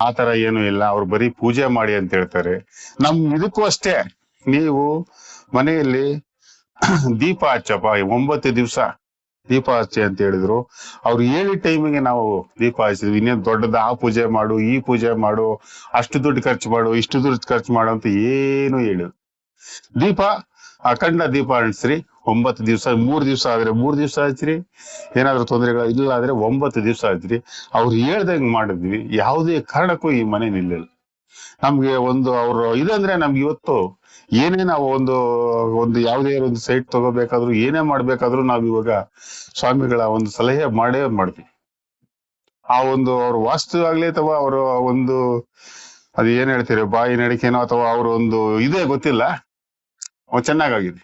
ಆತರ ಏನು ಇಲ್ಲ. ಅವ್ರು ಬರೀ ಪೂಜೆ ಮಾಡಿ ಅಂತ ಹೇಳ್ತಾರೆ. ನಮ್ ಇದಕ್ಕೂ ಅಷ್ಟೇ. ನೀವು ಮನೆಯಲ್ಲಿ ದೀಪ ಹಚ್ಚಪ್ಪ. ಒಂಬತ್ತು ದಿವ್ಸ ದೀಪ ಹಚ್ಚಿ ಅಂತ ಹೇಳಿದ್ರು. ಅವ್ರು ಏಳು ಟೈಮಿಗೆ ನಾವು ದೀಪ ಹಚ್ಚಿದ್ವಿ. ಇನ್ನೇನು ದೊಡ್ಡದ ಆ ಪೂಜೆ ಮಾಡು, ಈ ಪೂಜೆ ಮಾಡು, ಅಷ್ಟು ದುಡ್ಡು ಖರ್ಚು ಮಾಡು, ಇಷ್ಟು ದುಡ್ಡು ಖರ್ಚು ಮಾಡು ಅಂತ ಏನು ಹೇಳಿದ್ರು ದೀಪ ಅಖಂಡ ದೀಪ ಅಣಿಸ್ರಿ ಒಂಬತ್ತು ದಿವಸ, ಮೂರು ದಿವಸ ಆದ್ರೆ ಮೂರ್ ದಿವಸ ಆಯ್ತ್ರಿ. ಏನಾದ್ರೂ ತೊಂದರೆಗಳು ಇಲ್ಲ ಆದ್ರೆ ಒಂಬತ್ತು ದಿವಸ ಆಯ್ತ್ರಿ. ಅವ್ರು ಹೇಳ್ದಂಗ್ ಮಾಡಿದ್ವಿ. ಯಾವುದೇ ಕಾರಣಕ್ಕೂ ಈ ಮನೆ ನಿಲ್ಲಲ್ಲ. ನಮ್ಗೆ ಒಂದು ಅವ್ರು, ಇದಂದ್ರೆ ನಮ್ಗೆ ಇವತ್ತು ಏನೇ ನಾವು ಒಂದು ಒಂದು ಯಾವುದೇ ಒಂದು ಸೈಟ್ ತಗೋಬೇಕಾದ್ರು, ಏನೇ ಮಾಡ್ಬೇಕಾದ್ರೂ ನಾವ್ ಇವಾಗ ಸ್ವಾಮಿಗಳ ಒಂದು ಸಲಹೆ ಮಾಡೇ ಮಾಡ್ತೀವಿ. ಆ ಒಂದು ಅವ್ರ ವಾಸ್ತು ಆಗ್ಲಿ ಅಥವಾ ಅವರು ಒಂದು, ಅದು ಏನ್ ಹೇಳ್ತೀರಿ ಬಾಯಿ ನಡಿಕೆನೋ ಅಥವಾ ಅವ್ರ ಒಂದು ಇದೇ ಗೊತ್ತಿಲ್ಲ. ಚೆನ್ನಾಗಾಗಿದೆ.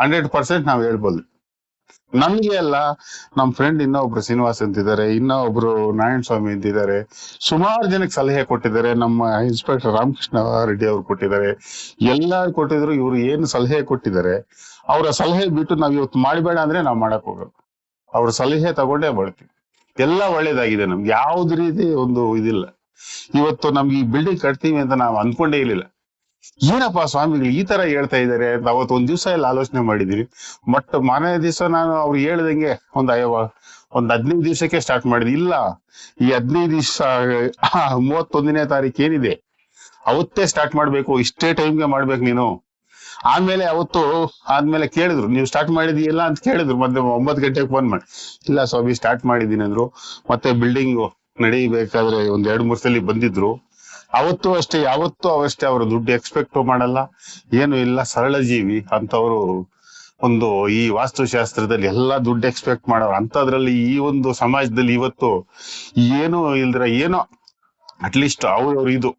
ಹಂಡ್ರೆಡ್ ಪರ್ಸೆಂಟ್ ನಾವು ಹೇಳ್ಬೋದು. ನಮ್ಗೆ ಅಲ್ಲ, ನಮ್ ಫ್ರೆಂಡ್ ಇನ್ನೊಬ್ರು ಶ್ರೀನಿವಾಸ್ ಅಂತಿದ್ದಾರೆ, ಇನ್ನೊಬ್ರು ನಾರಾಯಣ ಸ್ವಾಮಿ ಅಂತಿದ್ದಾರೆ. ಸುಮಾರು ಜನಕ್ಕೆ ಸಲಹೆ ಕೊಟ್ಟಿದ್ದಾರೆ, ನಮ್ಮ ಇನ್ಸ್ಪೆಕ್ಟರ್ ರಾಮಕೃಷ್ಣ ರೆಡ್ಡಿ ಅವ್ರು ಕೊಟ್ಟಿದ್ದಾರೆ. ಎಲ್ಲಾರು ಕೊಟ್ಟಿದ್ರು, ಇವ್ರು ಏನು ಸಲಹೆ ಕೊಟ್ಟಿದ್ದಾರೆ, ಅವರ ಸಲಹೆ ಬಿಟ್ಟು ನಾವ್ ಇವತ್ತು ಮಾಡಬೇಡ ಅಂದ್ರೆ ನಾವ್ ಮಾಡಕ್ ಹೋಗೋದು ಅವ್ರ ಸಲಹೆ ತಗೊಂಡೇ ಮಾಡ್ತೀವಿ. ಎಲ್ಲ ಒಳ್ಳೇದಾಗಿದೆ ನಮ್ಗೆ. ಯಾವ್ದು ರೀತಿ ಒಂದು ಇದಿಲ್ಲ. ಇವತ್ತು ನಮ್ಗೆ ಈ ಬಿಲ್ಡಿಂಗ್ ಕಟ್ತೀವಿ ಅಂತ ನಾವು ಅನ್ಕೊಂಡೇ ಇರ್ಲಿಲ್ಲ. ಏನಪ್ಪ ಸ್ವಾಮಿಗಳು ಈ ತರ ಹೇಳ್ತಾ ಇದಾರೆ ಅಂತ ಅವತ್ತು ಒಂದ್ ದಿವ್ಸ ಎಲ್ಲ ಆಲೋಚನೆ ಮಾಡಿದಿರಿ. ಬಟ್ ಮಾರನೇ ದಿವಸ ನಾನು ಅವ್ರು ಹೇಳ್ದಂಗೆ ಒಂದ್ ಅಯ್ಯವ ಒಂದ್ ಹದಿನೈದು ದಿವಸಕ್ಕೆ ಸ್ಟಾರ್ಟ್ ಮಾಡಿದ್ವಿ. ಇಲ್ಲ, ಈ ಹದಿನೈದು ದಿವಸ ಮೂವತ್ತೊಂದನೇ ತಾರೀಕು ಏನಿದೆ? ಅವತ್ತೇ ಸ್ಟಾರ್ಟ್ ಮಾಡ್ಬೇಕು, ಇಷ್ಟೇ ಟೈಮ್ಗೆ ಮಾಡ್ಬೇಕು ನೀನು. ಆಮೇಲೆ ಅವತ್ತು ಆದ್ಮೇಲೆ ಕೇಳಿದ್ರು, ನೀವು ಸ್ಟಾರ್ಟ್ ಮಾಡಿದೀಯಲ್ಲ? ಅಂತ ಕೇಳಿದ್ರು. ಮತ್ತೆ ಒಂಬತ್ತು ಗಂಟೆಗೆ ಫೋನ್ ಮಾಡಿ. ಇಲ್ಲ ಸ್ವಾಮಿ ಸ್ಟಾರ್ಟ್ ಮಾಡಿದೀನಿ ಅಂದ್ರು. ಮತ್ತೆ ಬಿಲ್ಡಿಂಗ್ ನಡೀಬೇಕಾದ್ರೆ ಒಂದ್ ಎರಡ್ ಮೂರ್ ಸಲ ಬಂದಿದ್ರು. ಅವತ್ತು ಅಷ್ಟೇ, ಯಾವತ್ತೂ ಅವಷ್ಟೇ ಅವರು ದುಡ್ಡು ಎಕ್ಸ್ಪೆಕ್ಟ್ ಮಾಡಲ್ಲ. ಏನು ಇಲ್ಲ, ಸರಳ ಜೀವಿ ಅಂತವರು ಒಂದು ಈ ವಾಸ್ತುಶಾಸ್ತ್ರದಲ್ಲಿ ಎಲ್ಲಾ ದುಡ್ಡು ಎಕ್ಸ್ಪೆಕ್ಟ್ ಮಾಡೋರು. ಅಂತದ್ರಲ್ಲಿ ಈ ಒಂದು ಸಮಾಜದಲ್ಲಿ ಇವತ್ತು ಏನು ಇಲ್ದ್ರ, ಏನೋ ಅಟ್ಲೀಸ್ಟ್ ಅವ್ರವ್ರ ಇದು.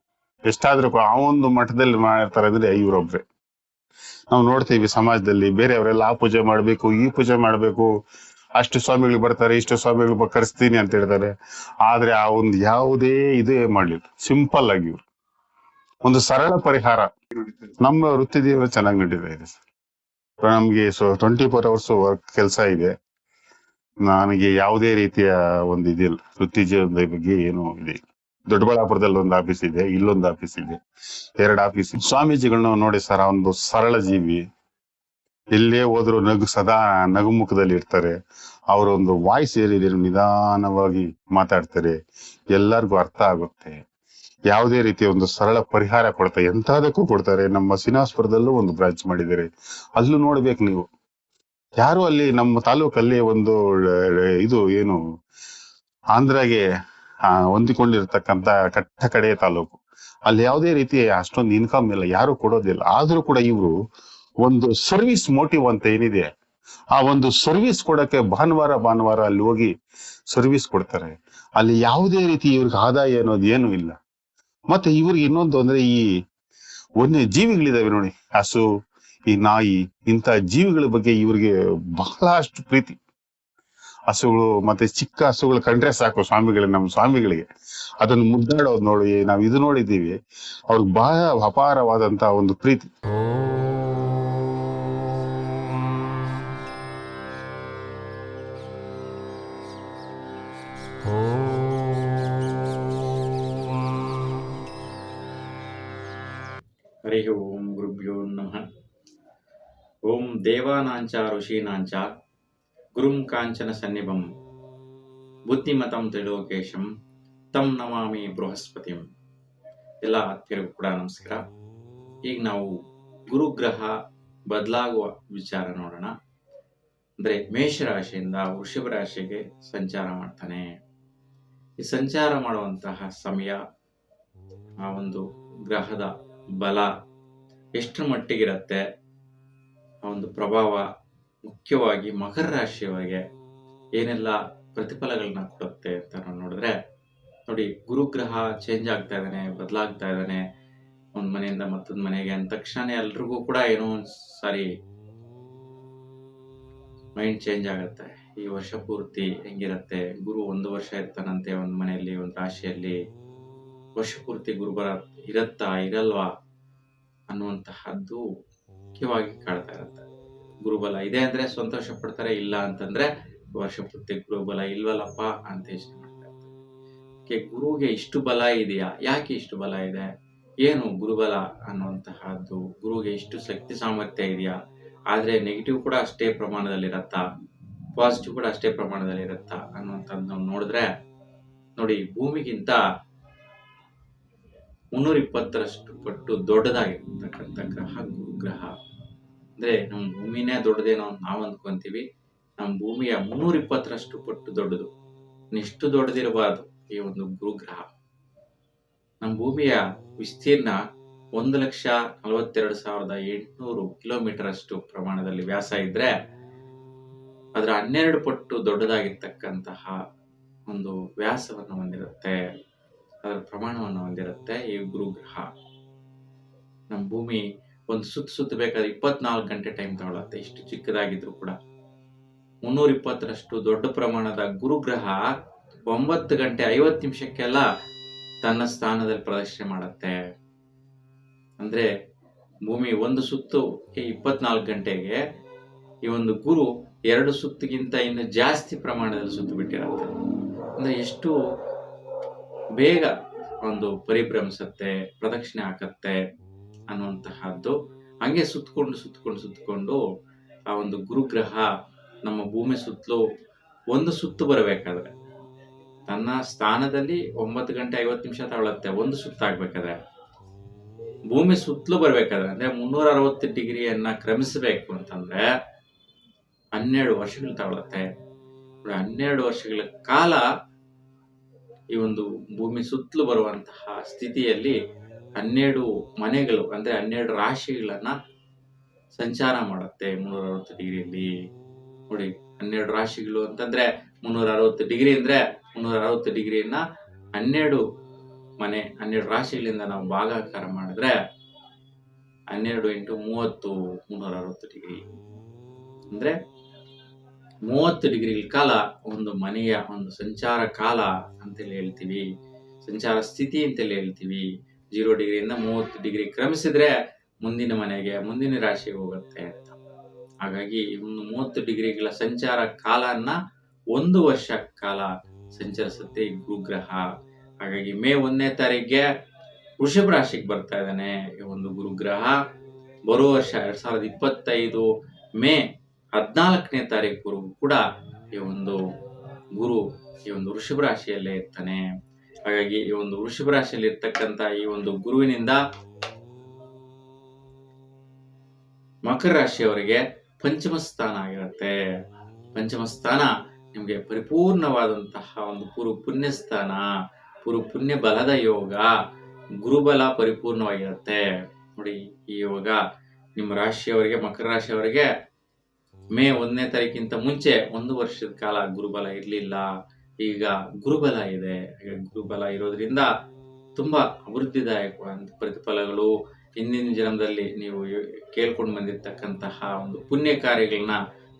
ಎಷ್ಟಾದ್ರೂ ಆ ಒಂದು ಮಠದಲ್ಲಿ ಮಾಡ್ತಾರೆ ಅಂದ್ರೆ ಇವ್ರೊಬ್ರೆ. ನಾವು ನೋಡ್ತೀವಿ ಸಮಾಜದಲ್ಲಿ ಬೇರೆಯವರೆಲ್ಲ ಆ ಪೂಜೆ ಮಾಡ್ಬೇಕು, ಈ ಪೂಜೆ ಮಾಡ್ಬೇಕು. ಅಷ್ಟು ಸ್ವಾಮಿಗಳು ಬರ್ತಾರೆ, ಇಷ್ಟು ಸ್ವಾಮಿಗಳು ಕರೆಸ್ತೀನಿ ಅಂತ ಹೇಳ್ತಾರೆ. ಆದ್ರೆ ಆ ಒಂದು ಯಾವುದೇ ಇದೇ ಮಾಡ್ಲಿಲ್ಲ. ಸಿಂಪಲ್ ಆಗಿ ಇವ್ರು. ಒಂದು ಸರಳ ಪರಿಹಾರ. ನಮ್ಮ ವೃತ್ತಿ ಜೀವನ ಚೆನ್ನಾಗಿ ನಡೀತಾ ಇದೆ ಸರ್. ನಮ್ಗೆ so twenty four hours work ಕೆಲಸ ಇದೆ. ನನಗೆ ಯಾವುದೇ ರೀತಿಯ ಒಂದು ಇದಿಲ್ಲ. ವೃತ್ತಿ ಜೀವನದ ಬಗ್ಗೆ ಏನು ಇದೆ. ದೊಡ್ಡಬಳ್ಳಾಪುರದಲ್ಲಿ ಒಂದು ಆಫೀಸ್ ಇದೆ, ಇಲ್ಲೊಂದು ಆಫೀಸ್ ಇದೆ. ಎರಡು ಆಫೀಸ್ ಸ್ವಾಮೀಜಿಗಳನ್ನ ನೋಡಿ ಸರ್ ಒಂದು ಸರಳ ಜೀವಿ. ಎಲ್ಲೇ ಹೋದ್ರು ನಗು ಸದಾ ನಗುಮುಖದಲ್ಲಿ ಇರ್ತಾರೆ. ಅವರ ಒಂದು ವಾಯ್ಸ್ ಏನಿದೆ ನಿಧಾನವಾಗಿ ಮಾತಾಡ್ತಾರೆ. ಎಲ್ಲರಿಗೂ ಅರ್ಥ ಆಗುತ್ತೆ. ಯಾವುದೇ ರೀತಿಯ ಒಂದು ಸರಳ ಪರಿಹಾರ ಕೊಡ್ತಾರೆ ಎಂತಾದಕ್ಕೂ ಕೊಡ್ತಾರೆ. ನಮ್ಮ ಸಿನಾಸ್ಪುರದಲ್ಲೂ ಒಂದು ಬ್ರಾಂಚ್ ಮಾಡಿದ್ದಾರೆ. ಅಲ್ಲೂ ನೋಡ್ಬೇಕು ನೀವು. ಯಾರು ಅಲ್ಲಿ ನಮ್ಮ ತಾಲೂಕಲ್ಲಿ ಒಂದು, ಇದು ಏನು, ಆಂಧ್ರಗೆ ಹೊಂದಿಕೊಂಡಿರ್ತಕ್ಕಂತ ಕಟ್ಟ ಕಡೆ ತಾಲೂಕು. ಅಲ್ಲಿ ಯಾವುದೇ ರೀತಿ ಅಷ್ಟೊಂದು ಇನ್ಕಮ್ ಇಲ್ಲ. ಯಾರು ಕೊಡೋದಿಲ್ಲ. ಆದ್ರೂ ಕೂಡ ಇವರು ಒಂದು ಸರ್ವಿಸ್ ಮೋಟಿವ್ ಅಂತ ಏನಿದೆ, ಆ ಒಂದು ಸರ್ವಿಸ್ ಕೊಡಕ್ಕೆ ಭಾನುವಾರ ಭಾನುವಾರ ಅಲ್ಲಿ ಹೋಗಿ ಸರ್ವಿಸ್ ಕೊಡ್ತಾರೆ. ಅಲ್ಲಿ ಯಾವುದೇ ರೀತಿ ಇವ್ರಿಗೆ ಆದಾಯ ಅನ್ನೋದು ಏನು ಇಲ್ಲ. ಮತ್ತೆ ಇವ್ರಿಗೆ ಇನ್ನೊಂದು ಅಂದ್ರೆ ಈ ಒಂದೇ ಜೀವಿಗಳಿದಾವೆ ನೋಡಿ, ಹಸು, ಈ ನಾಯಿ ಇಂತ ಜೀವಿಗಳ ಬಗ್ಗೆ ಇವ್ರಿಗೆ ಬಹಳಷ್ಟು ಪ್ರೀತಿ. ಹಸುಗಳು ಮತ್ತೆ ಚಿಕ್ಕ ಹಸುಗಳು ಕಂಡ್ರೆ ಸಾಕು ಸ್ವಾಮಿಗಳಿಗೆ ನಮ್ಮ ಸ್ವಾಮಿಗಳಿಗೆ. ಅದನ್ನು ಮುದ್ದಾಡೋದು ನೋಡಿ, ನಾವು ಇದು ನೋಡಿದ್ದೀವಿ. ಅವ್ರಿಗೆ ಬಹಳ ಅಪಾರವಾದಂತಹ ಒಂದು ಪ್ರೀತಿ. ದೇವಾನಾಂಚ ಋಷೀನಾಂಚ ಗುರುಂ ಕಾಂಚನ ಸನ್ನಿಭಂ ಬುದ್ಧಿಮತಂ ತ್ರಿಲೋಕೇಶಂ, ತಂ ನಮಾಮಿ ಬೃಹಸ್ಪತಿಂ. ಎಲ್ಲ ಆತ್ಮೀಯರಿಗೂ ಕೂಡ ನಮಸ್ಕಾರ. ಈಗ ನಾವು ಗುರುಗ್ರಹ ಬದಲಾಗುವ ವಿಚಾರ ನೋಡೋಣ. ಅಂದ್ರೆ ಮೇಷರಾಶಿಯಿಂದ ವೃಷಭ ರಾಶಿಗೆ ಸಂಚಾರ ಮಾಡ್ತಾನೆ. ಈ ಸಂಚಾರ ಮಾಡುವಂತಹ ಸಮಯ, ಆ ಒಂದು ಗ್ರಹದ ಬಲ ಎಷ್ಟರ ಮಟ್ಟಿಗಿರುತ್ತೆ? ಆ ಒಂದು ಪ್ರಭಾವ ಮುಖ್ಯವಾಗಿ ಮಕರ ರಾಶಿಯವರಿಗೆ ಏನೆಲ್ಲ ಪ್ರತಿಫಲಗಳನ್ನ ಕೊಡುತ್ತೆ ಅಂತ ನಾವು ನೋಡಿದ್ರೆ, ನೋಡಿ ಗುರುಗ್ರಹ ಚೇಂಜ್ ಆಗ್ತಾ ಇದ್ದಾನೆ, ಬದಲಾಗ್ತಾ ಇದ್ದಾನೆ, ಒಂದ್ ಮನೆಯಿಂದ ಮತ್ತೊಂದ್ ಮನೆಗೆ ಅಂದ ತಕ್ಷಣ ಎಲ್ರಿಗೂ ಕೂಡ ಏನೋ ಒಂದ್ ಸಾರಿ ಮೈಂಡ್ ಚೇಂಜ್ ಆಗುತ್ತೆ. ಈ ವರ್ಷ ಪೂರ್ತಿ ಹೆಂಗಿರತ್ತೆ? ಗುರು ಒಂದು ವರ್ಷ ಇರ್ತಾನಂತೆ ಒಂದ್ ಮನೆಯಲ್ಲಿ, ಒಂದ್ ರಾಶಿಯಲ್ಲಿ. ವರ್ಷ ಪೂರ್ತಿ ಗುರು ಬರ ಇರತ್ತಾ, ಇರಲ್ವಾ ಅನ್ನುವಂತಹದ್ದು ಮುಖ್ಯವಾಗಿ ಕಾಣ್ತಾ ಇರುತ್ತೆ. ಗುರುಬಲ ಇದೆ ಅಂದ್ರೆ ಸಂತೋಷ ಪಡ್ತಾರೆ, ಇಲ್ಲ ಅಂತಂದ್ರೆ ವರ್ಷ ಪೂರ್ತಿ ಗುರುಬಲ ಇಲ್ವಲ್ಲಪ್ಪ ಅಂತ ಯೋಚನೆ ಮಾಡ್ತಾ ಗುರುಗೆ ಇಷ್ಟು ಬಲ ಇದೆಯಾ? ಯಾಕೆ ಇಷ್ಟು ಬಲ ಇದೆ? ಏನು ಗುರುಬಲ ಅನ್ನುವಂತಹದ್ದು? ಗುರುಗೆ ಇಷ್ಟು ಶಕ್ತಿ ಸಾಮರ್ಥ್ಯ ಇದೆಯಾ? ಆದ್ರೆ ನೆಗೆಟಿವ್ ಕೂಡ ಅಷ್ಟೇ ಪ್ರಮಾಣದಲ್ಲಿ ಇರತ್ತಾ? ಪಾಸಿಟಿವ್ ಕೂಡ ಅಷ್ಟೇ ಪ್ರಮಾಣದಲ್ಲಿ ಇರತ್ತಾ? ಅನ್ನುವಂಥದ್ದು ನಾವು ನೋಡಿದ್ರೆ, ನೋಡಿ, ಭೂಮಿಗಿಂತ ಮುನ್ನೂರ ಇಪ್ಪತ್ತರಷ್ಟು ಪಟ್ಟು ದೊಡ್ಡದಾಗಿರ್ತಕ್ಕಂಥ ಗ್ರಹ, ಗುರುಗ್ರಹ. ಅಂದ್ರೆ ನಮ್ಮ ಭೂಮಿನೇ ದೊಡ್ಡದೇನೋ ನಾವು ಅಂದ್ಕೊಂತೀವಿ. ನಮ್ಮ ಭೂಮಿಯ ಮುನ್ನೂರ ಇಪ್ಪತ್ತರಷ್ಟು ಪಟ್ಟು ದೊಡ್ಡದು. ಇಷ್ಟು ದೊಡ್ಡದಿರಬಾರ್ದು ಈ ಒಂದು ಗುರುಗ್ರಹ. ನಮ್ಮ ಭೂಮಿಯ ವಿಸ್ತೀರ್ಣ ಒಂದು ಲಕ್ಷ ನಲವತ್ತೆರಡು ಸಾವಿರದ ಎಂಟುನೂರು ಕಿಲೋಮೀಟರ್ ಅಷ್ಟು ಪ್ರಮಾಣದಲ್ಲಿ ವ್ಯಾಸ ಇದ್ರೆ ಅದರ ಹನ್ನೆರಡು ಪಟ್ಟು ದೊಡ್ಡದಾಗಿರ್ತಕ್ಕಂತಹ ಒಂದು ವ್ಯಾಸವನ್ನು ಹೊಂದಿರುತ್ತೆ. ಅದರ ಪ್ರಮಾಣವನ್ನು ಹೊಂದಿರುತ್ತೆ ಈ ಗುರುಗ್ರಹ. ನಮ್ಮ ಭೂಮಿ ಒಂದು ಸುತ್ತು ಸುತ್ತ ಬೇಕಾದ್ರೆ ಇಪ್ಪತ್ನಾಲ್ಕು ಗಂಟೆ ಟೈಮ್ ತಗೊಳತ್ತೆ. ಇಷ್ಟು ಚಿಕ್ಕದಾಗಿದ್ರು ಕೂಡ. ಮುನ್ನೂರ ಇಪ್ಪತ್ತರಷ್ಟು ದೊಡ್ಡ ಪ್ರಮಾಣದ ಗುರುಗ್ರಹ ಒಂಬತ್ತು ಗಂಟೆ ಐವತ್ತು ನಿಮಿಷಕ್ಕೆಲ್ಲ ತನ್ನ ಸ್ಥಾನದಲ್ಲಿ ಪ್ರದರ್ಶನ ಮಾಡುತ್ತೆ. ಅಂದ್ರೆ ಭೂಮಿ ಒಂದು ಸುತ್ತು ಇಪ್ಪತ್ನಾಲ್ಕು ಗಂಟೆಗೆ ಈ ಒಂದು ಗುರು ಎರಡು ಸುತ್ತಿಗಿಂತ ಇನ್ನು ಜಾಸ್ತಿ ಪ್ರಮಾಣದಲ್ಲಿ ಸುತ್ತು ಬಿಟ್ಟಿರುತ್ತೆ. ಅಂದ್ರೆ ಎಷ್ಟು ಬೇಗ ಒಂದು ಪರಿಭ್ರಮಿಸುತ್ತೆ, ಪ್ರದಕ್ಷಿಣೆ ಹಾಕತ್ತೆ. ಅನ್ನುವಂತಹದ್ದು. ಹಂಗೆ ಸುತ್ತಕೊಂಡು ಸುತ್ತಕೊಂಡು ಸುತ್ತಕೊಂಡು ಆ ಒಂದು ಗುರುಗ್ರಹ ನಮ್ಮ ಭೂಮಿ ಸುತ್ತಲೂ ಒಂದು ಸುತ್ತು ಬರಬೇಕಾದ್ರೆ. ತನ್ನ ಸ್ಥಾನದಲ್ಲಿ ಒಂಬತ್ತು ಗಂಟೆ ಐವತ್ತು ನಿಮಿಷ ತಗೊಳತ್ತೆ, ಒಂದು ಸುತ್ತಾಗಬೇಕಾದ್ರೆ. ಭೂಮಿ ಸುತ್ತಲೂ ಬರಬೇಕಾದ್ರೆ, ಅಂದ್ರೆ ಮುನ್ನೂರ ಅರವತ್ತು ಡಿಗ್ರಿಯನ್ನು ಕ್ರಮಿಸಬೇಕು ಅಂತಂದ್ರೆ ಹನ್ನೆರಡು ವರ್ಷಗಳು ತಗೊಳತ್ತೆ. ಹನ್ನೆರಡು ವರ್ಷಗಳ ಕಾಲ ಈ ಒಂದು ಭೂಮಿ ಸುತ್ತಲೂ ಬರುವಂತಹ ಸ್ಥಿತಿಯಲ್ಲಿ ಹನ್ನೆರಡು ಮನೆಗಳು, ಅಂದರೆ ಹನ್ನೆರಡು ರಾಶಿಗಳನ್ನು ಸಂಚಾರ ಮಾಡುತ್ತೆ ಮುನ್ನೂರ ಅರವತ್ತು ಡಿಗ್ರಿಯಲ್ಲಿ. ನೋಡಿ, ಹನ್ನೆರಡು ರಾಶಿಗಳು ಅಂತಂದ್ರೆ ಮುನ್ನೂರ ಅರವತ್ತು ಡಿಗ್ರಿ ಅಂದ್ರೆ ಮುನ್ನೂರ ಅರವತ್ತು ಡಿಗ್ರಿಯನ್ನು ಹನ್ನೆರಡು ಮನೆ, ಹನ್ನೆರಡು ರಾಶಿಗಳಿಂದ ನಾವು ಭಾಗಾಕಾರ ಮಾಡಿದ್ರೆ ಹನ್ನೆರಡು ಇಂಟು ಮೂವತ್ತು ಮುನ್ನೂರ ಅರವತ್ತು ಡಿಗ್ರಿ. ಅಂದ್ರೆ ಮೂವತ್ತು ಡಿಗ್ರಿಗಳ ಕಾಲ ಒಂದು ಮನೆಯ ಒಂದು ಸಂಚಾರ ಕಾಲ ಅಂತೇಳಿ ಹೇಳ್ತೀವಿ. ಸಂಚಾರ ಸ್ಥಿತಿ ಅಂತೇಳಿ ಹೇಳ್ತೀವಿ. ಜೀರೋ ಡಿಗ್ರಿಯಿಂದ ಮೂವತ್ತು ಡಿಗ್ರಿ ಕ್ರಮಿಸಿದ್ರೆ ಮುಂದಿನ ಮನೆಗೆ, ಮುಂದಿನ ರಾಶಿಗೆ ಹೋಗುತ್ತೆ ಅಂತ. ಹಾಗಾಗಿ ಒಂದು ಮೂವತ್ತು ಡಿಗ್ರಿಗಳ ಸಂಚಾರ ಕಾಲನ್ನ ಒಂದು ವರ್ಷ ಕಾಲ ಸಂಚರಿಸುತ್ತೆ ಈ ಗುರುಗ್ರಹ. ಹಾಗಾಗಿ ಮೇ ಒಂದನೇ ತಾರೀಕಿಗೆ ವೃಷಭ ರಾಶಿಗೆ ಬರ್ತಾ ಇದ್ದಾನೆ ಈ ಒಂದು ಗುರುಗ್ರಹ. ಬರೋ ವರ್ಷ ಎರಡ್ ಸಾವಿರದ ಇಪ್ಪತ್ತೈದು ಮೇ ಹದಿನಾಲ್ಕನೇ ತಾರೀಕುವರೆಗೂ ಕೂಡ ಈ ಒಂದು ಗುರು ಈ ಒಂದು ವೃಷಭ ರಾಶಿಯಲ್ಲೇ ಇರ್ತಾನೆ. ಹಾಗಾಗಿ ಈ ಒಂದು ವೃಷಭ ರಾಶಿಯಲ್ಲಿ ಇರ್ತಕ್ಕಂತ ಈ ಒಂದು ಗುರುವಿನಿಂದ ಮಕರ ರಾಶಿಯವರಿಗೆ ಪಂಚಮ ಸ್ಥಾನ ಆಗಿರುತ್ತೆ. ಪಂಚಮ ಸ್ಥಾನ ನಿಮಗೆ ಪರಿಪೂರ್ಣವಾದಂತಹ ಒಂದು ಪೂರ್ವ ಪುಣ್ಯ ಸ್ಥಾನ ಪೂರ್ವ ಪುಣ್ಯ ಬಲದ ಯೋಗ, ಗುರುಬಲ ಪರಿಪೂರ್ಣವಾಗಿರುತ್ತೆ. ನೋಡಿ, ಈ ಯೋಗ ನಿಮ್ಮ ರಾಶಿಯವರಿಗೆ, ಮಕರ ರಾಶಿಯವರಿಗೆ ಮೇ ಒಂದನೇ ತಾರೀಕಿಂತ ಮುಂಚೆ ಒಂದು ವರ್ಷದ ಕಾಲ ಗುರುಬಲ ಇರಲಿಲ್ಲ. ಈಗ ಗುರುಬಲ ಇದೆ. ಹಾಗೆ ಗುರುಬಲ ಇರೋದ್ರಿಂದ ತುಂಬಾ ಅಭಿವೃದ್ಧಿದಾಯಕ ಪ್ರತಿಫಲಗಳು ಹಿಂದಿನ ಜನ್ಮದಲ್ಲಿ ನೀವು ಕೇಳ್ಕೊಂಡು ಬಂದಿರತಕ್ಕಂತಹ ಒಂದು ಪುಣ್ಯ ಕಾರ್ಯಗಳನ್ನ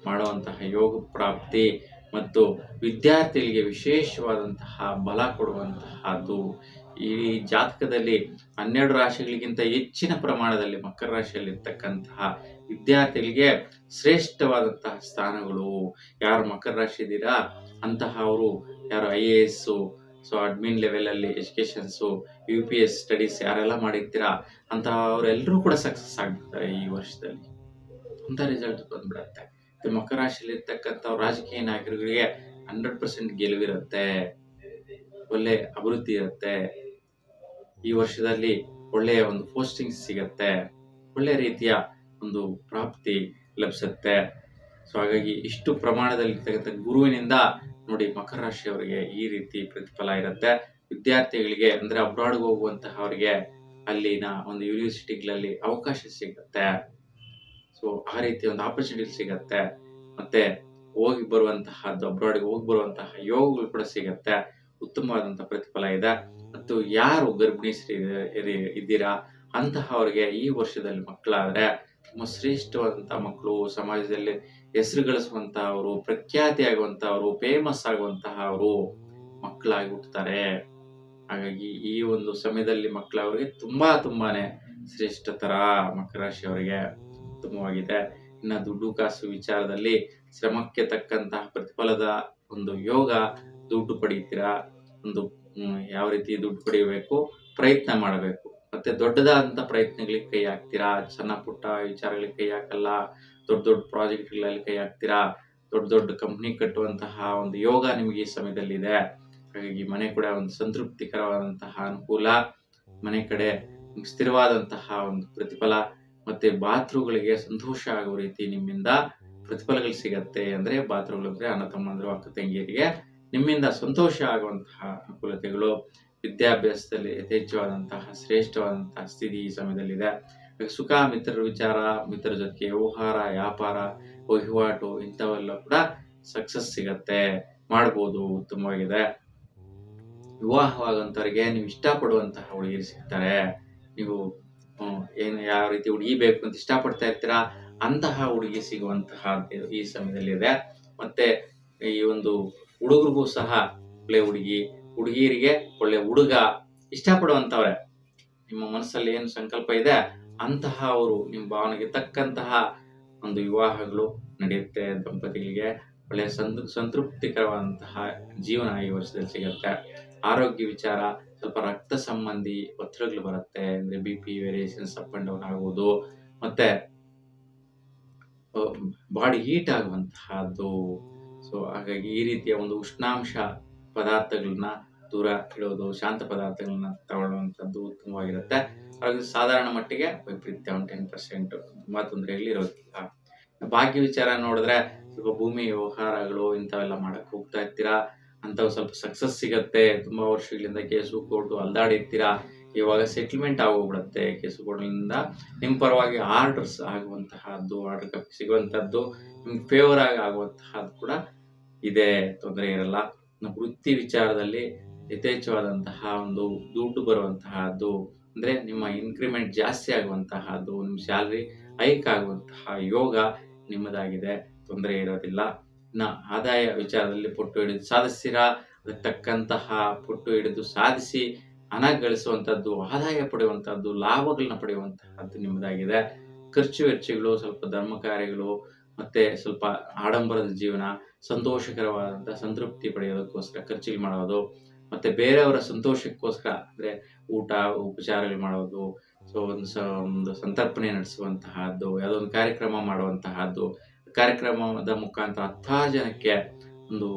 ಮಾಡುವಂತಹ ಯೋಗ ಪ್ರಾಪ್ತಿ ಮತ್ತು ವಿದ್ಯಾರ್ಥಿಗಳಿಗೆ ವಿಶೇಷವಾದಂತಹ ಬಲ ಕೊಡುವಂತಹದ್ದು ಈ ಜಾತಕದಲ್ಲಿ ಹನ್ನೆರಡು ರಾಶಿಗಳಿಗಿಂತ ಹೆಚ್ಚಿನ ಪ್ರಮಾಣದಲ್ಲಿ ಮಕರ ರಾಶಿಯಲ್ಲಿ ಇರ್ತಕ್ಕಂತಹ ವಿದ್ಯಾರ್ಥಿಗಳಿಗೆ ಶ್ರೇಷ್ಠವಾದಂತಹ ಸ್ಥಾನಗಳು. ಯಾರು ಮಕರ ರಾಶಿ ಇದ್ದೀರಾ ಅಂತಹ ಅವರು ಯಾರು I A S, so admin level ಅಲ್ಲಿ educations U P S studies ಯಾರೆಲ್ಲ ಮಾಡಿರ್ತೀರಾ? ಅಂತಹ ಅವರೆಲ್ಲರೂ ಕೂಡ ಸಕ್ಸಸ್ ಆಗ್ಬಿಡ್ತಾರೆ ಈ ವರ್ಷದಲ್ಲಿ. ಅಂತ ರಿಸಲ್ಟ್ ಬಂದ್ಬಿಡತ್ತೆ. ಮಕರ ರಾಶಿಯಲ್ಲಿ ಇರ್ತಕ್ಕಂಥ ರಾಜಕೀಯ ನಾಯಕರುಗಳಿಗೆ ಹಂಡ್ರೆಡ್ ಪರ್ಸೆಂಟ್ ಗೆಲುವಿರುತ್ತೆ. ಒಳ್ಳೆ ಅಭಿವೃದ್ಧಿ ಇರುತ್ತೆ. ಈ ವರ್ಷದಲ್ಲಿ ಒಳ್ಳೆಯ ಒಂದು ಪೋಸ್ಟಿಂಗ್ ಸಿಗತ್ತೆ. ಒಳ್ಳೆ ರೀತಿಯ ಒಂದು ಪ್ರಾಪ್ತಿ ಲಭಿಸುತ್ತೆ. ಸೊ ಹಾಗಾಗಿ ಇಷ್ಟು ಪ್ರಮಾಣದಲ್ಲಿ ಇರ್ತಕ್ಕಂಥ ಗುರುವಿನಿಂದ ನೋಡಿ ಮಕರ ರಾಶಿಯವರಿಗೆ ಈ ರೀತಿ ಪ್ರತಿಫಲ ಇರುತ್ತೆ. ವಿದ್ಯಾರ್ಥಿಗಳಿಗೆ ಅಂದ್ರೆ ಅಬ್ರಾಡ್ಗೆ ಹೋಗುವಂತಹವರಿಗೆ ಅಲ್ಲಿನ ಒಂದು ಯೂನಿವರ್ಸಿಟಿಗಳಲ್ಲಿ ಅವಕಾಶ ಸಿಗುತ್ತೆ. ಸೊ ಆ ರೀತಿ ಒಂದು ಆಪರ್ಚುನಿಟಿ ಸಿಗತ್ತೆ. ಮತ್ತೆ ಹೋಗಿ ಬರುವಂತಹದ್ದು ಅಬ್ರಾಡ್ಗೆ ಹೋಗಿ ಬರುವಂತಹ ಯೋಗಗಳು ಕೂಡ ಸಿಗತ್ತೆ. ಉತ್ತಮವಾದಂತಹ ಪ್ರತಿಫಲ ಇದೆ. ಮತ್ತು ಯಾರು ಗರ್ಭಿಣಿ ಇದ್ದೀರಾ? ಅಂತಹವರಿಗೆ ಈ ವರ್ಷದಲ್ಲಿ ಮಕ್ಕಳಾದ್ರೆ ತುಂಬ ಶ್ರೇಷ್ಠವಾದಂತಹ ಮಕ್ಕಳು, ಸಮಾಜದಲ್ಲಿ ಹೆಸರು ಗಳಿಸುವಂತಹವರು ಪ್ರಖ್ಯಾತಿ ಆಗುವಂತಹವರು ಫೇಮಸ್ ಆಗುವಂತಹವರು ಮಕ್ಕಳಾಗಿ ಹುಟ್ಟುತ್ತಾರೆ ಹಾಗಾಗಿ ಈ ಒಂದು ಸಮಯದಲ್ಲಿ ಮಕ್ಕಳವರಿಗೆ ತುಂಬಾ ತುಂಬಾನೇ ಶ್ರೇಷ್ಠತರ ಮಕರ ರಾಶಿಯವರಿಗೆ ಉತ್ತಮವಾಗಿದೆ. ಇನ್ನು ದುಡ್ಡು ಕಾಸು ವಿಚಾರದಲ್ಲಿ ಶ್ರಮಕ್ಕೆ ತಕ್ಕಂತಹ ಪ್ರತಿಫಲದ ಒಂದು ಯೋಗ ದುಡ್ಡು ಪಡೀತೀರಾ ಒಂದು ಯಾವ ರೀತಿ ದುಡ್ಡು ಪಡಿಬೇಕು, ಪ್ರಯತ್ನ ಮಾಡಬೇಕು. ಮತ್ತೆ ದೊಡ್ಡದಾದಂಥ ಪ್ರಯತ್ನಗಳಿಗೆ ಕೈ ಹಾಕ್ತೀರಾ? ಸಣ್ಣ ಪುಟ್ಟ ವಿಚಾರಗಳಿಗೆ ಕೈ ಹಾಕಲ್ಲ? ದೊಡ್ಡ ದೊಡ್ಡ ಪ್ರಾಜೆಕ್ಟ್ಗಳಲ್ಲಿ ಕೈ ಹಾಕ್ತೀರಾ? ದೊಡ್ಡ ದೊಡ್ಡ ಕಂಪ್ನಿ ಕಟ್ಟುವಂತಹ ಒಂದು ಯೋಗ ನಿಮಗೆ ಈ ಸಮಯದಲ್ಲಿದೆ. ಹಾಗಾಗಿ ಮನೆ ಕೂಡ ಒಂದು ಸಂತೃಪ್ತಿಕರವಾದಂತಹ ಅನುಕೂಲ. ಮನೆ ಕಡೆ ಸ್ಥಿರವಾದಂತಹ ಒಂದು ಪ್ರತಿಫಲ. ಮತ್ತೆ ಬಾತ್ರೂಗಳಿಗೆ ಸಂತೋಷ ಆಗುವ ರೀತಿ ನಿಮ್ಮಿಂದ ಪ್ರತಿಫಲಗಳು ಸಿಗತ್ತೆ. ಅಂದ್ರೆ ಬಾತ್ರೂಗಳ ಅಂದ್ರೆ ಅಣ್ಣ ತಮ್ಮಂದ್ರು, ಅಕ್ಕ ತಂಗಿಯರಿಗೆ ನಿಮ್ಮಿಂದ ಸಂತೋಷ ಆಗುವಂತಹ ಅನುಕೂಲತೆಗಳು ವಿದ್ಯಾಭ್ಯಾಸದಲ್ಲಿ ಯಥೇಚ್ಛವಾದಂತಹ ಶ್ರೇಷ್ಠವಾದಂತಹ ಸ್ಥಿತಿ ಈ ಸಮಯದಲ್ಲಿದೆ. ಸುಖ ಮಿತ್ರರ ವಿಚಾರ ಮಿತ್ರರ ಜೊತೆಗೆ ವ್ಯವಹಾರ, ವ್ಯಾಪಾರ, ವಹಿವಾಟು ಇಂಥವೆಲ್ಲ ಕೂಡ ಸಕ್ಸಸ್ ಸಿಗತ್ತೆ. ಮಾಡ್ಬೋದು, ಉತ್ತಮವಾಗಿದೆ. ವಿವಾಹವಾಗಂತವರಿಗೆ ನೀವು ಇಷ್ಟಪಡುವಂತಹ ಹುಡುಗಿರು ಸಿಗ್ತಾರೆ. ನೀವು ಏನು, ಯಾವ ರೀತಿ ಹುಡುಗಿ ಬೇಕು ಅಂತ ಇಷ್ಟಪಡ್ತಾ ಇರ್ತೀರಾ? ಅಂತಹ ಹುಡುಗಿ ಸಿಗುವಂತಹ ಈ ಸಮಯದಲ್ಲಿದೆ. ಮತ್ತೆ ಈ ಒಂದು ಹುಡುಗರಿಗೂ ಸಹ ಒಳ್ಳೆ ಹುಡುಗಿ, ಹುಡುಗಿಯರಿಗೆ ಒಳ್ಳೆ ಹುಡುಗ ಇಷ್ಟಪಡುವಂಥವ್ರೆ ನಿಮ್ಮ ಮನಸ್ಸಲ್ಲಿ ಏನು ಸಂಕಲ್ಪ ಇದೆ, ಅಂತಹ ಅವರು ನಿಮ್ಮ ಭಾವನೆಗೆ ತಕ್ಕಂತಹ ಒಂದು ವಿವಾಹಗಳು ನಡೆಯುತ್ತೆ. ದಂಪತಿಗಳಿಗೆ ಒಳ್ಳೆಯ ಸಂತ ಸಂತೃಪ್ತಿಕರವಾದಂತಹ ಜೀವನ ಈ ವರ್ಷದಲ್ಲಿ ಸಿಗುತ್ತೆ. ಆರೋಗ್ಯ ವಿಚಾರ, ಸ್ವಲ್ಪ ರಕ್ತ ಸಂಬಂಧಿ ಒತ್ತಡಗಳು ಬರುತ್ತೆ. ಅಂದ್ರೆ B P, variations up and down ಆಗುವುದು ಮತ್ತೆ ಬಾಡಿ ಹೀಟ್ ಆಗುವಂತಹದ್ದು ಸೊ ಹಾಗಾಗಿ ಈ ರೀತಿಯ ಒಂದು ಉಷ್ಣಾಂಶ ಪದಾರ್ಥಗಳನ್ನ ದೂರ ಇಡೋದು, ಶಾಂತ ಪದಾರ್ಥಗಳನ್ನ ತಗೊಳ್ಳುವಂಥದ್ದು ಉತ್ತಮವಾಗಿರುತ್ತೆ ಹಾಗಾಗಿ ಸಾಧಾರಣ ಮಟ್ಟಿಗೆ ವೈಪರೀತ್ಯ ಒಂದು ಟೆನ್ ಪರ್ಸೆಂಟ್ ತುಂಬಾ ತೊಂದರೆಗಳು ಇರೋದಿಲ್ಲ ಭಾಗ್ಯ ವಿಚಾರ ನೋಡಿದ್ರೆ ಸ್ವಲ್ಪ ಭೂಮಿ ವ್ಯವಹಾರಗಳು ಇಂಥವೆಲ್ಲ ಮಾಡಕ್ ಹೋಗ್ತಾ ಇರ್ತೀರಾ? ಅಂಥವು ಸ್ವಲ್ಪ ಸಕ್ಸಸ್ ಸಿಗತ್ತೆ, ತುಂಬಾ ವರ್ಷಗಳಿಂದ ಕೇಸು ಕೋರ್ಟು ಅಲ್ದಾಡಿರ್ತೀರಾ ಇವಾಗ ಸೆಟಲ್ಮೆಂಟ್ ಆಗೋಗ್ಬಿಡುತ್ತೆ ಕೇಸು ಕೋರ್ಟ್ನಿಂದ ನಿಮ್ಮ ಪರವಾಗಿ ಆರ್ಡರ್ಸ್ ಆಗುವಂತಹದ್ದು ಆರ್ಡರ್ ಕಪ್ ಸಿಗುವಂತಹದ್ದು ನಿಮ್ಗೆ ಫೇವರ್ ಆಗಿ ಆಗುವಂತಹದ್ದು ಕೂಡ ಇದೆ ತೊಂದರೆ ಇರಲ್ಲ. ವೃತ್ತಿ ವಿಚಾರದಲ್ಲಿ ಯಥೇಚ್ಛವಾದಂತಹ ಒಂದು ದುಡ್ಡು ಬರುವಂತಹದ್ದು, ಅಂದ್ರೆ ನಿಮ್ಮ ಇನ್ಕ್ರಿಮೆಂಟ್ ಜಾಸ್ತಿ ಆಗುವಂತಹದ್ದು, ನಿಮ್ಮ ಸ್ಯಾಲ್ರಿ ಹೈಕ್ ಆಗುವಂತಹ ಯೋಗ ನಿಮ್ಮದಾಗಿದೆ, ತೊಂದರೆ ಇರೋದಿಲ್ಲ. ನಾ ಆದಾಯ ವಿಚಾರದಲ್ಲಿ ಪುಟ್ಟು ಹಿಡಿದು ಸಾಧಿಸ್ತೀರಾ? ಅದಕ್ಕೆ ತಕ್ಕಂತಹ ಪುಟ್ಟು ಹಿಡಿದು ಸಾಧಿಸಿ ಹಣ ಗಳಿಸುವಂತದ್ದು ಆದಾಯ ಪಡೆಯುವಂತಹದ್ದು, ಲಾಭಗಳನ್ನ ಪಡೆಯುವಂತಹದ್ದು ನಿಮ್ಮದಾಗಿದೆ. ಖರ್ಚು ವೆಚ್ಚಗಳು, ಸ್ವಲ್ಪ ಧರ್ಮ ಕಾರ್ಯಗಳು ಮತ್ತೆ ಸ್ವಲ್ಪ ಆಡಂಬರದ ಜೀವನ ಸಂತೋಷಕರವಾದಂತಹ ಸಂತೃಪ್ತಿ ಪಡೆಯೋದಕ್ಕೋಸ್ಕರ, ಖರ್ಚಿಗೆ ಮಾಡೋದು, ಮತ್ತೆ ಬೇರೆಯವರ ಸಂತೋಷಕ್ಕೋಸ್ಕರ, ಅಂದರೆ ಊಟ, ಉಪಚಾರಗಳು ಮಾಡೋದು ಸೊ ಒಂದು ಸ, ಒಂದು ಸಂತರ್ಪಣೆ ನಡೆಸುವಂತಹದ್ದು, ಯಾವುದೋ ಒಂದು ಕಾರ್ಯಕ್ರಮ ಮಾಡುವಂತಹದ್ದು, ಕಾರ್ಯಕ್ರಮದ ಮುಖಾಂತರ ಹತ್ತಾರು ಜನಕ್ಕೆ ಒಂದು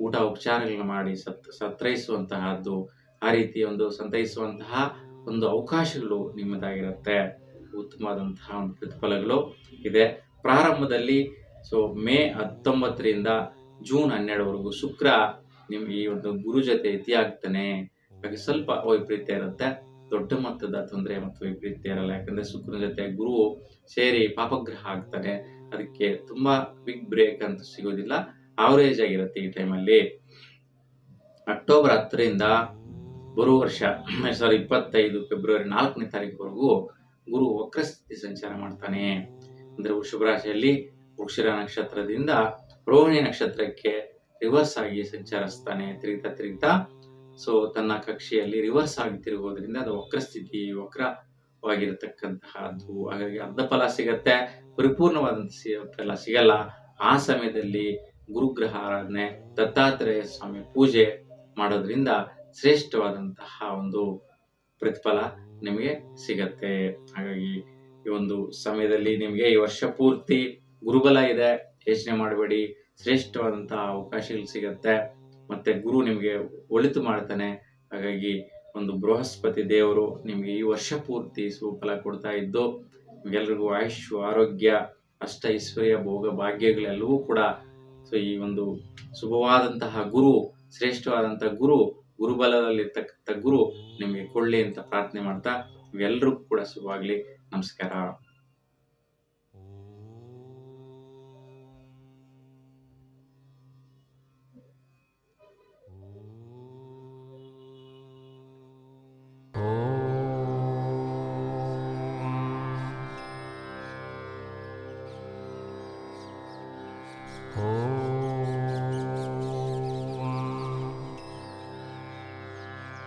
ಊಟ, ಉಪಚಾರಗಳನ್ನ ಮಾಡಿ ಸತ್ ಸತ್ರೈಸುವಂತಹದ್ದು ಆ ರೀತಿ ಒಂದು ಸಂತೈಸುವಂತಹ ಒಂದು ಅವಕಾಶಗಳು ನಿಮ್ಮದಾಗಿರುತ್ತೆ. ಉತ್ತಮವಾದಂತಹ ಒಂದು ಪ್ರತಿಫಲಗಳು ಇದೆ. ಪ್ರಾರಂಭದಲ್ಲಿ ಸೊ ಮೇ ಹತ್ತೊಂಬತ್ತರಿಂದ ಜೂನ್ ಹನ್ನೆರಡವರೆಗೂ ಶುಕ್ರ ನಿಮ್ ಈ ಒಂದು ಗುರು ಜೊತೆ ಆಗ್ತಾನೆ ಹಾಗೆ ಸ್ವಲ್ಪ ವೈಪರೀತ್ಯ ಇರುತ್ತೆ. ದೊಡ್ಡ ಮೊತ್ತದ ತೊಂದರೆ ಮತ್ತು ವೈಪರೀತ್ಯ ಇರಲ್ಲ. ಯಾಕಂದ್ರೆ ಶುಕ್ರನ ಜೊತೆ ಗುರು ಸೇರಿ ಪಾಪಗ್ರಹ ಆಗ್ತಾನೆ. ಅದಕ್ಕೆ ತುಂಬಾ ಬಿಗ್ ಬ್ರೇಕ್ ಅಂತ ಸಿಗೋದಿಲ್ಲ. ಆವರೇಜ್ ಆಗಿರುತ್ತೆ ಈ ಟೈಮಲ್ಲಿ ಅಕ್ಟೋಬರ್ ಹತ್ತರಿಂದ ಬರುವ ವರ್ಷ ಸಾವಿರದ ಇಪ್ಪತ್ತೈದು ಫೆಬ್ರವರಿ ನಾಲ್ಕನೇ ತಾರೀಕುವರೆಗೂ ಗುರು ವಕ್ರಸ್ಥಿತಿ ಸಂಚಾರ ಮಾಡ್ತಾನೆ. ಅಂದ್ರೆ ವೃಷಭ ರಾಶಿಯಲ್ಲಿ ವೃಕ್ಷರ ನಕ್ಷತ್ರದಿಂದ ರೋಹಿಣಿ ನಕ್ಷತ್ರಕ್ಕೆ ರಿವರ್ಸ್ ಆಗಿ ಸಂಚರಿಸ್ತಾನೆ, ತಿರುಗ್ತಾ ತಿರುಗ್ತಾ. ಸೊ ತನ್ನ ಕಕ್ಷೆಯಲ್ಲಿ ರಿವರ್ಸ್ ಆಗಿ ತಿರುಗೋದ್ರಿಂದ ಅದು ವಕ್ರಸ್ಥಿತಿ, ವಕ್ರವಾಗಿರತಕ್ಕಂತಹದ್ದು. ಹಾಗಾಗಿ ಅರ್ಧ ಫಲ ಸಿಗತ್ತೆ. ಫಲ ಸಿಗಲ್ಲ. ಆ ಸಮಯದಲ್ಲಿ ಗುರುಗ್ರಹ ಆರಾಧನೆ, ದತ್ತಾತ್ರೇಯ ಸ್ವಾಮಿ ಪೂಜೆ ಮಾಡೋದ್ರಿಂದ ಶ್ರೇಷ್ಠವಾದಂತಹ ಒಂದು ಪ್ರತಿಫಲ ನಿಮಗೆ ಸಿಗತ್ತೆ. ಹಾಗಾಗಿ ಈ ಒಂದು ಸಮಯದಲ್ಲಿ ನಿಮಗೆ ಈ ವರ್ಷ ಪೂರ್ತಿ ಗುರುಬಲ ಇದೆ, ಯೋಚನೆ ಮಾಡಬೇಡಿ. ಶ್ರೇಷ್ಠವಾದಂತಹ ಅವಕಾಶಗಳು ಸಿಗತ್ತೆ. ಮತ್ತೆ ಗುರು ನಿಮಗೆ ಒಳಿತು ಮಾಡ್ತಾನೆ. ಹಾಗಾಗಿ ಒಂದು ಬೃಹಸ್ಪತಿ ದೇವರು ನಿಮಗೆ ಈ ವರ್ಷ ಪೂರ್ತಿ ಸುಫಲ ಕೊಡ್ತಾ ಇದ್ದು, ನಿಮ್ಗೆಲ್ರಿಗೂ ಆಯುಷ್ ಆರೋಗ್ಯ, ಅಷ್ಟ ಐಶ್ವರ್ಯ, ಭೋಗ ಭಾಗ್ಯಗಳೆಲ್ಲವೂ ಕೂಡ ಸೊ ಈ ಒಂದು ಶುಭವಾದಂತಹ ಗುರು ಶ್ರೇಷ್ಠವಾದಂತಹ ಗುರು, ಗುರುಬಲದಲ್ಲಿರ್ತಕ್ಕಂಥ ಗುರು ನಿಮಗೆ ಕೊಳ್ಳಿ ಅಂತ ಪ್ರಾರ್ಥನೆ ಮಾಡ್ತಾ ಎಲ್ರಿಗೂ ಕೂಡ ಶುಭವಾಗ್ಲಿ. ನಮಸ್ಕಾರ.